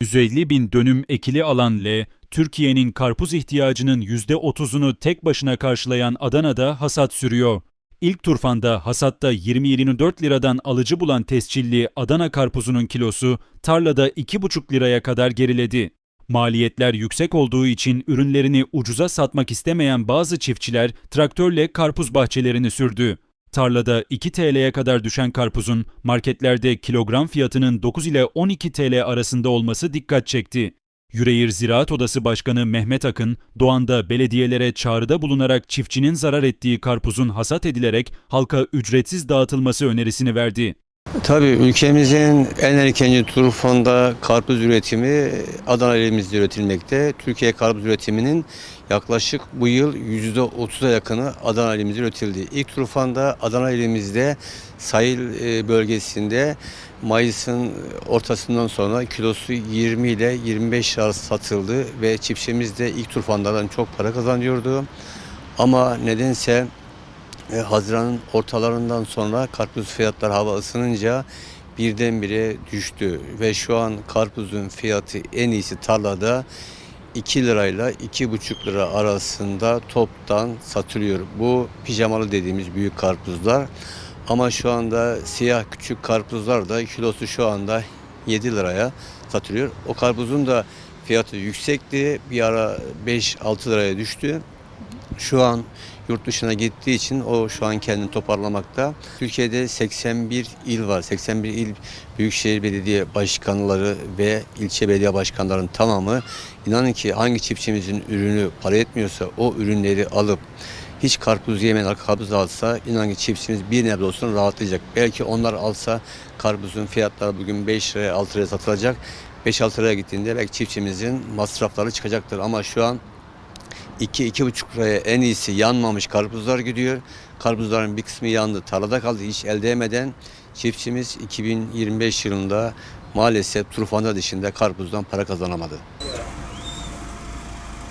150 bin dönüm ekili alan L, Türkiye'nin karpuz ihtiyacının %30'unu tek başına karşılayan Adana'da hasat sürüyor. İlk turfanda hasatta 20-24 liradan alıcı bulan tescilli Adana karpuzunun kilosu tarlada 2,5 liraya kadar geriledi. Maliyetler yüksek olduğu için ürünlerini ucuza satmak istemeyen bazı çiftçiler traktörle karpuz bahçelerini sürdü. Tarlada 2 TL'ye kadar düşen karpuzun marketlerde kilogram fiyatının 9 ile 12 TL arasında olması dikkat çekti. Yüreğir Ziraat Odası Başkanı Mehmet Akın, Doğan'da belediyelere çağrıda bulunarak çiftçinin zarar ettiği karpuzun hasat edilerek halka ücretsiz dağıtılması önerisini verdi. Tabii ülkemizin en erkenci turfonda karpuz üretimi Adana ilimizde üretilmekte. Türkiye karpuz üretiminin yaklaşık bu yıl %30'a yakını Adana ilimizde üretildi. İlk turfanda Adana ilimizde sahil e, bölgesinde Mayıs'ın ortasından sonra kilosu 20 ile 25 arası satıldı ve çiftçimiz de ilk turfandadan çok para kazanıyordu. Ama nedense e, Haziran'ın ortalarından sonra karpuz fiyatları hava ısınınca birdenbire düştü ve şu an karpuzun fiyatı en iyisi tarlada 2 lirayla 2,5 lira arasında toptan satılıyor. Bu pijamalı dediğimiz büyük karpuzlar. Ama şu anda siyah küçük karpuzlar da kilosu şu anda 7 liraya satılıyor. O karpuzun da fiyatı yüksekti. Bir ara 5-6 liraya düştü. Şu an yurt dışına gittiği için o şu an kendini toparlamakta. Türkiye'de 81 il var. 81 il Büyükşehir Belediye Başkanları ve ilçe belediye başkanlarının tamamı inanın ki hangi çiftçimizin ürünü para etmiyorsa o ürünleri alıp hiç karpuz yemeyen karpuz alsa inan ki çiftçimiz bir nebze olsun rahatlayacak. Belki onlar alsa karpuzun fiyatları bugün 5 liraya 6 liraya satılacak. 5-6 liraya gittiğinde belki çiftçimizin masrafları çıkacaktır. Ama şu an 2-2,5 liraya en iyisi yanmamış karpuzlar gidiyor. Karpuzların bir kısmı yandı, tarlada kaldı hiç elde edemeden. Çiftçimiz 2025 yılında maalesef turfanda dışında karpuzdan para kazanamadı.